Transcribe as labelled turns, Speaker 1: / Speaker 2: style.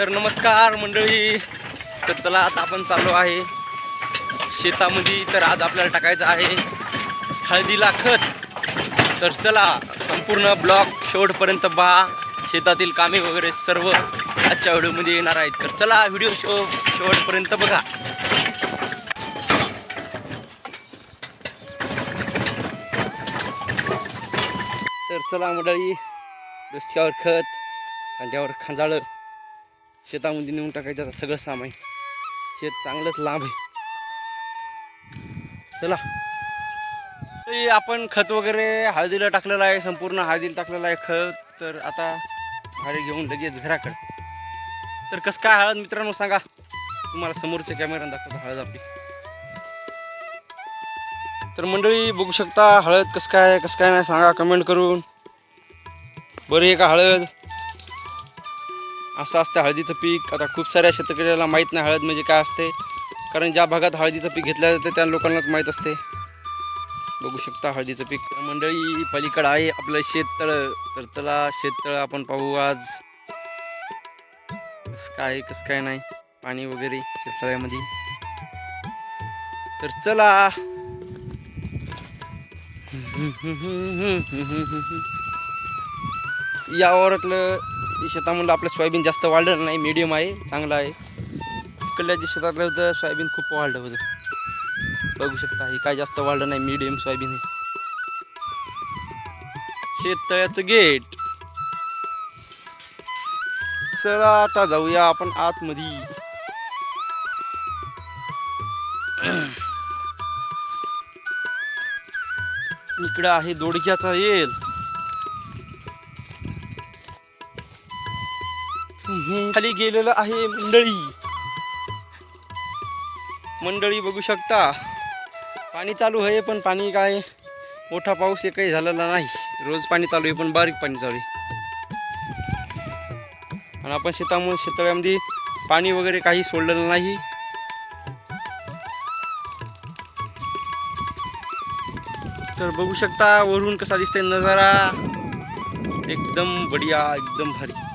Speaker 1: तर नमस्कार मंडळी. तर चला आता आपण चाललो आहे. शेतामध्ये तर आज आपल्याला टाकायचं आहे हळदीला खत. तर चला संपूर्ण ब्लॉग शेवटपर्यंत पहा. शेतातील कामे वगैरे सर्व आजच्या व्हिडिओमध्ये येणार आहेत. तर चला व्हिडिओ शो शेवटपर्यंत बघा. तर चला मंडळी रस्त्यावर खत खांद्यावर खांजाळं. शेतामध्ये नेऊन टाकायचं आता सगळं सामान शेत चांगलंच लांब आहे. चला. आपण खत वगैरे हळदीला टाकलेलं आहे संपूर्ण हळदीला टाकलेलं आहे खत. तर आता भारी घेऊन लगेच घराकडे. तर कसं काय हळद मित्रांनो सांगा. तुम्हाला समोरच्या कॅमेऱ्यानं दाखवतो हळद आपली. तर मंडळी बघू शकता हळद कसं काय कसं काय नाही सांगा. कमेंट करून. बरं आहे का हळद? असं असतं हळदीचं पीक. आता खूप साऱ्या शेतकऱ्याला माहीत नाही हळद म्हणजे काय असते. कारण ज्या भागात हळदीचं पीक घेतलं जातं त्या लोकांनाच माहीत असते. बघू शकता हळदीचं पीक. मंडळी पलीकडं आहे आपलं शेततळ. तर चला शेततळ आपण पाहू आज. कसं काय कसं काय नाही. पाणी वगैरे शेततळ्यामध्ये. तर चला. या वावरातलं शेतामधलं आपलं सोयाबीन जास्त वाढलं नाही मिडियम आहे चांगलं आहे. तिकडल्या जे शेतातलं होतं सोयाबीन खूप वाढलं होतं. बघू शकता हे काय जास्त वाढलं नाही मिडियम सोयाबीन आहे. शेततळ्याचं गेट चला आता जाऊया आपण आतमध्ये. इकडं आहे दोडक्याचा येल. खाली गेलेलं आहे मंडळी. मंडळी बघू शकता. पाणी चालू आहे पण पाणी काय मोठा पाऊस हे काही झालेला नाही. रोज पाणी चालू आहे पण बारीक पाणी चालू आहे. आणि आपण शेतामुळे शेततळ्यामध्ये पाणी वगैरे काही सोडलेलं नाही. तर बघू शकता वरून कसा दिसतंय नजारा. एकदम बढिया एकदम भारी.